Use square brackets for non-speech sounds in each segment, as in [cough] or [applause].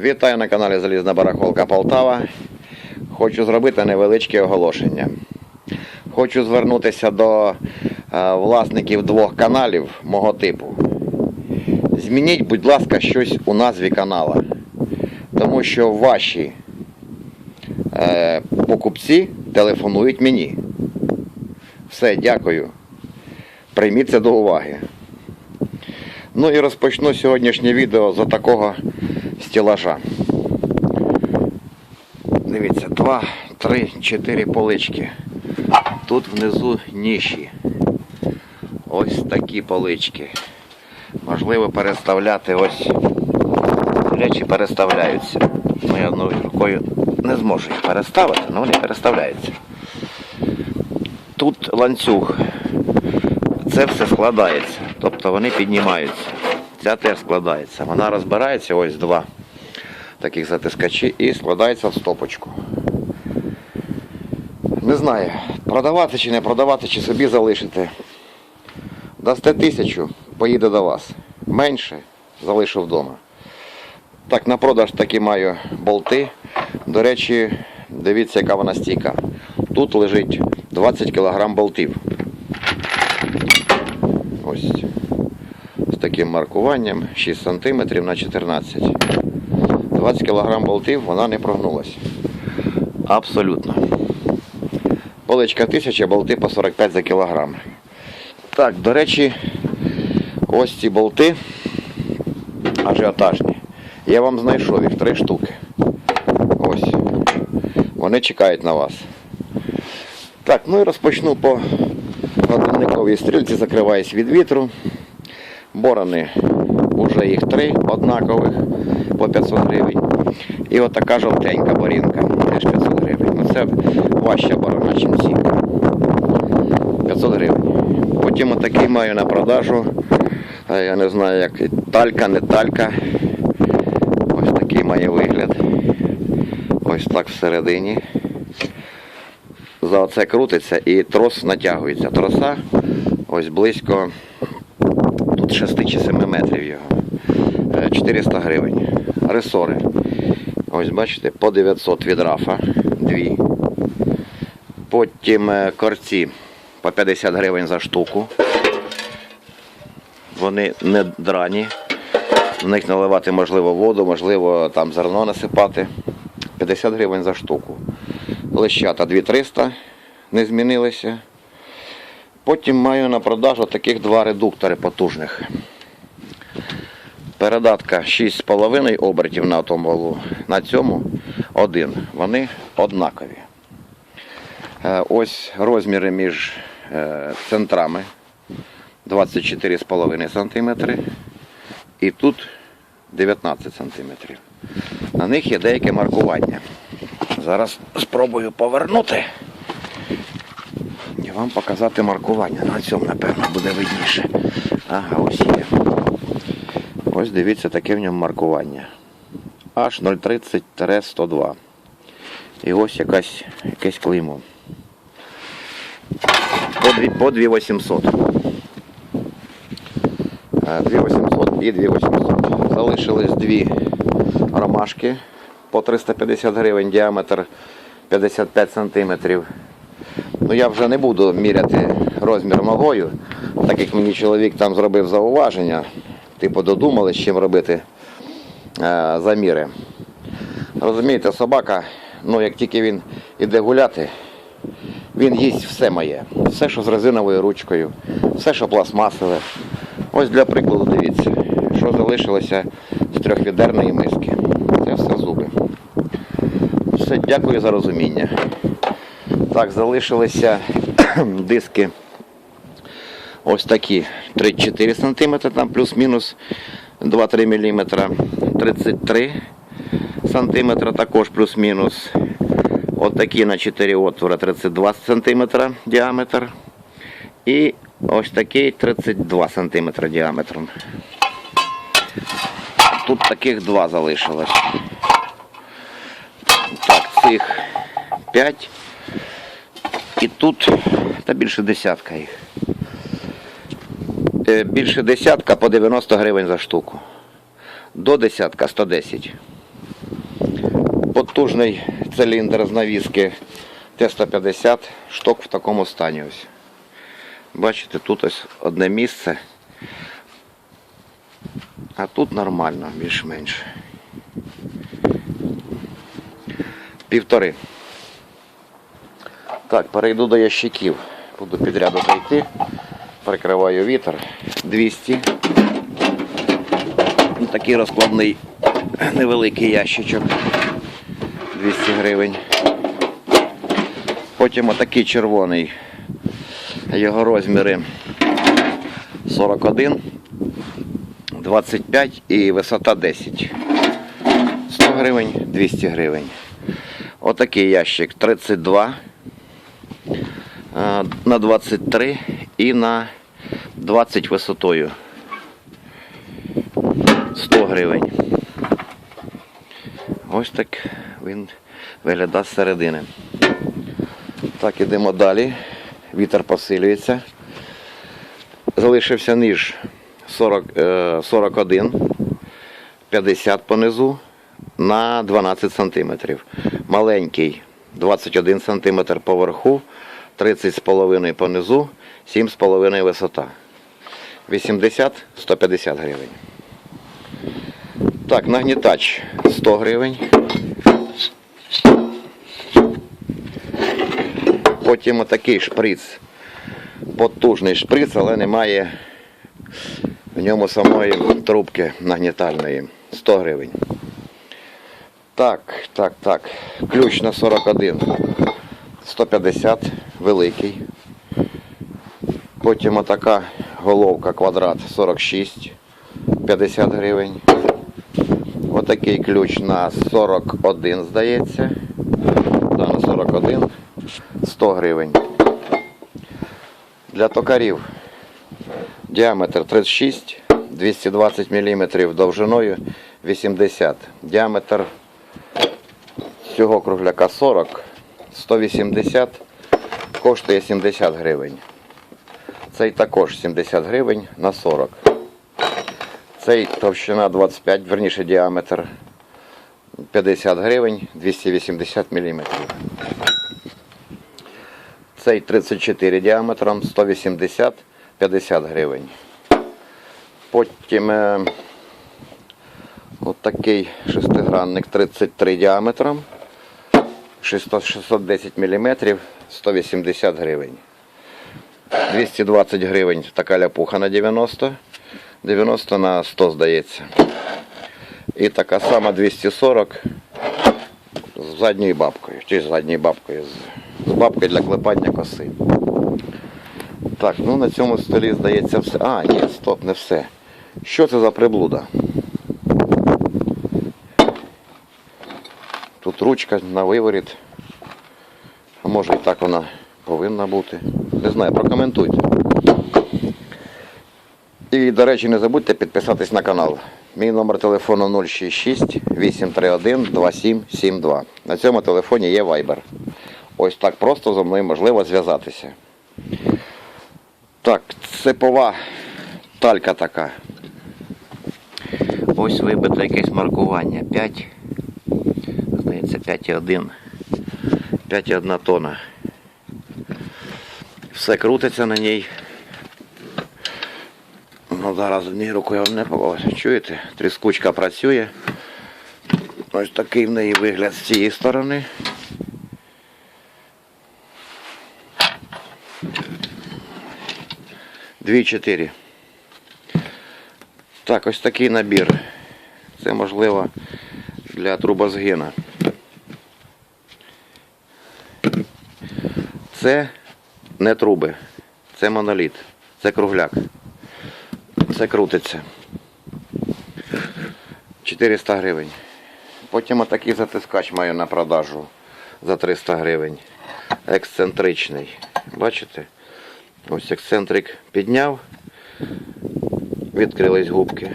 Вітаю на каналі Залізна Барахолка Полтава. Хочу зробити невеличке оголошення. Хочу звернутися до е, власників двох каналів мого типу. Змініть, будь ласка, щось у назві канала. Тому що ваші е, покупці телефонують мені. Все, дякую. Прийміть це до уваги. Ну і розпочну сьогоднішнє відео з такого стілажа. Дивіться, два, три, чотири полички. Тут внизу ніші. Ось такі полички. Можливо переставляти ось. Речі переставляються. Ну, я одною рукою не зможу їх переставити, але вони переставляються. Тут ланцюг. Це все складається. Тобто вони піднімаються. Ця теж складається. Вона розбирається, ось два таких затискачі і складається в стопочку. Не знаю, продавати чи не продавати, чи собі залишити. Дасте тисячу, поїде до вас. Менше залишу вдома. Так, на продаж таки маю болти. До речі, дивіться, яка вона стійка. Тут лежить 20 кг болтів. Ось з таким маркуванням 6 см на 14 20 кг болтів вона не прогнулася. Абсолютно. Поличка 1000, болти по 45 за кілограм. Так, до речі, ось ці болти ажіотажні. Я вам знайшов їх три штуки. Ось. Вони чекають на вас. Так, ну і розпочну по годинниковій стрільці, закриваюсь від вітру. Борони вже їх три однакових по 500 гривень. І отака жовтенька борінка, теж 500 гривень. Ну це важча борона, ніж ці. 500 гривень. Потім отакий маю на продажу. е, Я не знаю, як талька, не талька. Ось такий має вигляд. Ось так всередині. За оце крутиться і трос натягується. Троса ось близько тут 6 чи 7 метрів його. Е, 400 гривень. Ресори. Ось бачите, по 900 від рафа. Дві. Потім е, корці по 50 гривень за штуку. Вони не драні. В них наливати можливо воду, можливо там зерно насипати. 50 гривень за штуку. Лещата 2300 не змінилися. Потім маю на продажу таких два редуктори потужних. Передатка 6,5 обертів на тому валу. На цьому один. Вони однакові. Е, Ось розміри між е, центрами 24,5 см. І тут 19 см. На них є деяке маркування. Зараз спробую повернути вам показати маркування. На цьому, напевно, буде видніше. Ага, ось є. Ось дивіться, таке в ньому маркування. H030-102. І ось якась, якесь клеймо. По, 2800. Е, 2800 і 2800. Залишились дві ромашки по 350 гривень, діаметр 55 сантиметрів. Ну я вже не буду міряти розмір ногою, так як мені чоловік там зробив зауваження, типу додумали, з чим робити е, заміри. Розумієте, собака, ну як тільки він іде гуляти, він їсть все моє. Все, що з резиновою ручкою, все, що пластмасове. Ось для прикладу дивіться, що залишилося з трьохвідерної миски. Це все зуби. Все, дякую за розуміння. Так, залишилися [clears throat] диски ось такі 3-4 см, там плюс-мінус 2-3 мм, 33 см також плюс-мінус. Отакі на 4 отвора 32 см діаметр. І ось такий 32 см діаметром. Тут таких два залишилось. Так, цих 5. І тут та більше десятка їх. Е, Більше десятка по 90 гривень за штуку. До десятка 110. Потужний циліндр з навіски Т-150, шток в такому стані ось. Бачите, тут ось одне місце. А тут нормально, більш-менш. Півтори. Так, перейду до ящиків. Буду підряду зайти. Прикриваю вітер. 200. Ну, Такий розкладний невеликий ящичок. 200 гривень. Потім отакий червоний. Його розміри 41, 25 і висота 10. 100 гривень, 200 гривень. Отакий ящик 32 е, на 23 і на 20 висотою. 100 гривень. Ось так він виглядає з середини. Так, ідемо далі. Вітер посилюється. Залишився ніж 40, е, 41, 50 понизу на 12 см. Маленький 21 см поверху, 30,5 понизу, 7,5 висота. 80-150 гривень. Так, нагнітач 100 гривень. Потім отакий шприц. Потужний шприц, але немає в ньому самої трубки нагнітальної. 100 гривень. Так, так, так. Ключ на 41. 150, великий. Потім отака головка квадрат 46, 50 гривень. Отакий ключ на 41, здається. Да, на 41. 100 гривень. Для токарів діаметр 36, 220 мм довжиною 80. Діаметр цього кругляка 40, 180, коштує 70 гривень. Цей також 70 гривень на 40. Цей товщина 25, верніше діаметр 50 гривень, 280 мм. Цей 34 діаметром, 180, 50 гривень. Потім е, от шестигранник 33 діаметром, 600 610 мм, 180 гривень. 220 гривень така ляпуха на 90, 90 на 100 здається. І така сама 240 з задньою бабкою. Чи з задньою бабкою, з, бабкою для клепання коси. Так, ну на цьому столі здається все. А, ні, стоп, не все. Що це за приблуда? Тут ручка на виворіт. Може і так вона повинна бути. Не знаю, прокоментуйте. І, до речі, не забудьте підписатись на канал. Мій номер телефону 066 831 2772. На цьому телефоні є Viber. Ось так просто зі мною можливо зв'язатися. Так, цепова талька така. Ось вибите якесь маркування. 5. Здається, 5,1. 5,1 тонна. Все крутиться на ній. Ну, зараз однією рукою вам не покажу. Чуєте? Тріскучка працює. Ось такий в неї вигляд з цієї сторони. Дві чотири. Так, ось такий набір. Це можливо для трубозгина. Це не труби, це моноліт, це кругляк. Це крутиться. 400 гривень. Потім отакий затискач маю на продажу за 300 гривень. Ексцентричний. Бачите? Ось ексцентрик підняв, відкрились губки.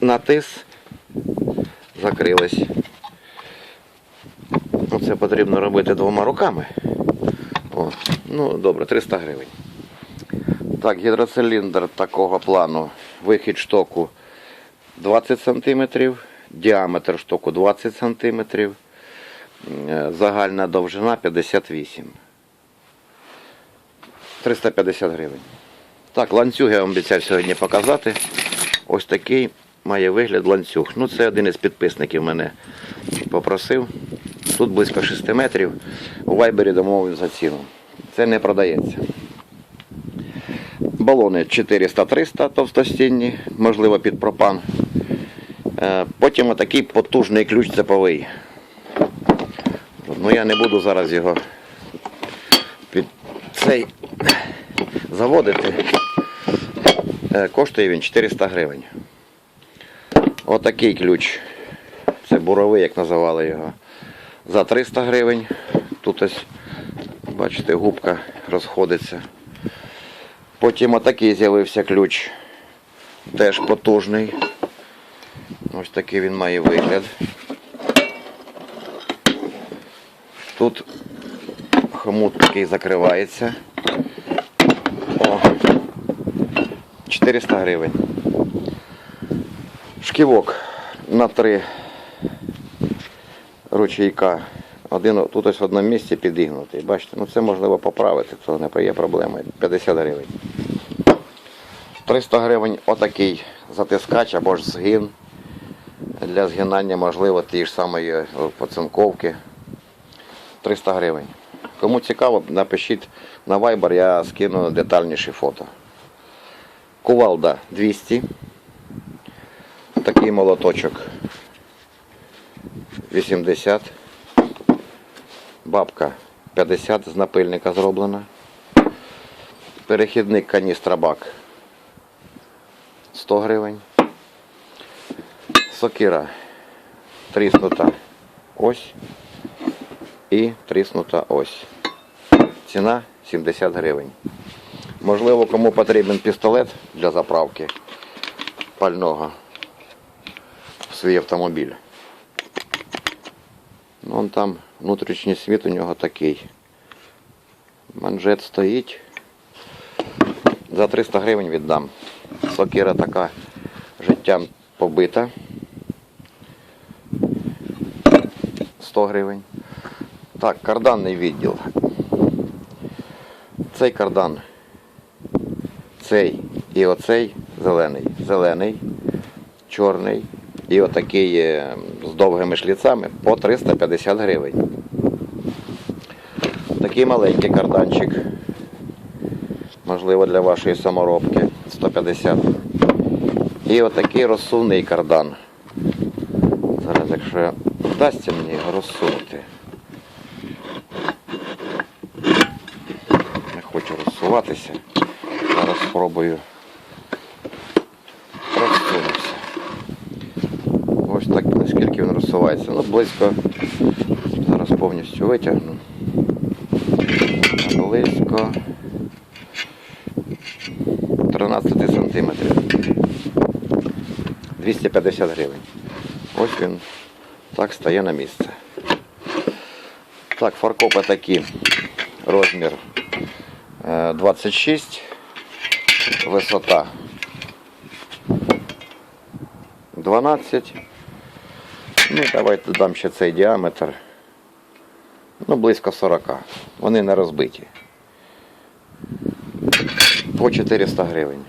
Натис, закрились. Це потрібно робити двома руками. О, ну добре, 300 гривень. Так, гідроциліндр такого плану. Вихід штоку 20 см, діаметр штоку 20 см, загальна довжина 58 350 гривень. Так, ланцюг я вам обіцяв сьогодні показати. Ось такий має вигляд ланцюг. Ну, це один із підписників мене попросив. Тут близько 6 метрів. У вайбері домовив за ціну. Це не продається. Балони 400-300 товстостінні, можливо, під пропан. Е, Потім отакий потужний ключ цеповий. Ну я не буду зараз його під цей заводити. Е, Коштує він 400 гривень. Отакий ключ. Це буровий, як називали його. За 300 гривень. Тут ось, бачите, губка розходиться. Потім отакий з'явився ключ. Теж потужний. Ось такий він має вигляд. Тут хомут такий закривається. О, 400 гривень. Шківок на три ручейка. Один тут ось в одному місці підігнутий. Бачите, ну це можливо поправити, це не є проблемою. 50 гривень. 300 гривень отакий затискач або ж згин. Для згинання, можливо, тієї ж самої е, поцинковки. 300 гривень. Кому цікаво, напишіть на Viber, я скину детальніші фото. Кувалда 200. Такий молоточок 80. Бабка 50 з напильника зроблена. Перехідник каністра бак 100 гривень. Сокира тріснута ось і тріснута ось. Ціна 70 гривень. Можливо, кому потрібен пістолет для заправки пального в свій автомобіль. Ну, он там внутрішній світ у нього такий. Манжет стоїть. За 300 гривень віддам. Сокира така життям побита. 100 гривень. Так, карданний відділ. Цей кардан. Цей і оцей зелений. Зелений, чорний і отакий з довгими шліцами по 350 гривень. Такий маленький карданчик. Можливо, для вашої саморобки 150. І отакий розсувний кардан. Зараз, якщо вдасться мені його розсунути. Не хочу розсуватися. Зараз спробую розсунувся. Ось так, наскільки він розсувається. Ну, близько. Зараз повністю витягну. Близько 13 сантиметрів. 250 гривень. Ось він так стає на місце. Так, фаркопи такі. Розмір е, 26, висота 12. Ну, давайте дам ще цей діаметр. Ну, близько 40. Вони не розбиті. По 400 гривень.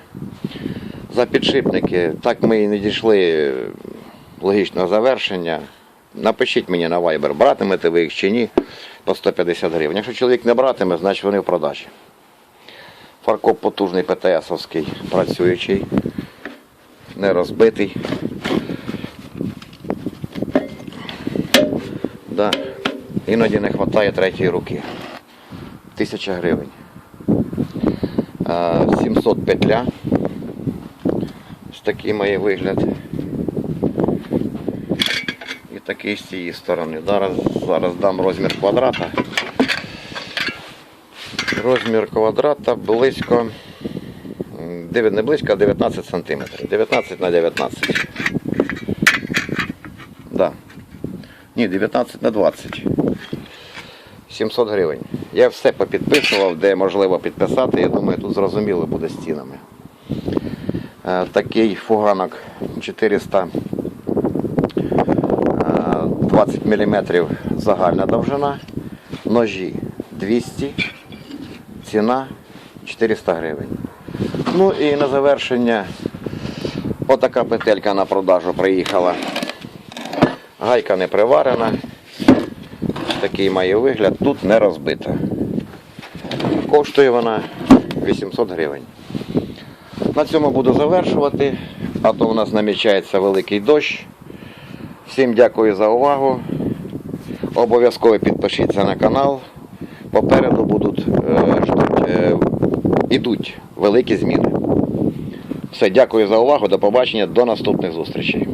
За підшипники, так ми і не дійшли логічного завершення. Напишіть мені на Viber, братимете ви їх чи ні, по 150 гривень. Якщо чоловік не братиме, значить вони в продажі. Фаркоп потужний ПТСовський, працюючий, не розбитий. Да. Іноді не вистачає третьої руки. Тисяча гривень. 700 петля. Ось такий має вигляд. І такий з цієї сторони. Зараз, зараз дам розмір квадрата. Розмір квадрата близько. Не близько, а 19 сантиметрів. 19 на 19. Да. Ні, 19 на 20. 700 гривень. Я все попідписував, де можливо підписати. Я думаю, тут зрозуміло буде з цінами. Е, Такий фуганок 400 20 мм загальна довжина, ножі 200, ціна 400 гривень. Ну і на завершення отака петелька на продажу приїхала. Гайка не приварена. Такий має вигляд, тут не розбита. Коштує вона 800 гривень. На цьому буду завершувати, а то у нас намічається великий дощ. Всім дякую за увагу. Обов'язково підпишіться на канал. Попереду будуть е, ждуть, е, ідуть великі зміни. Все, дякую за увагу. До побачення, до наступних зустрічей.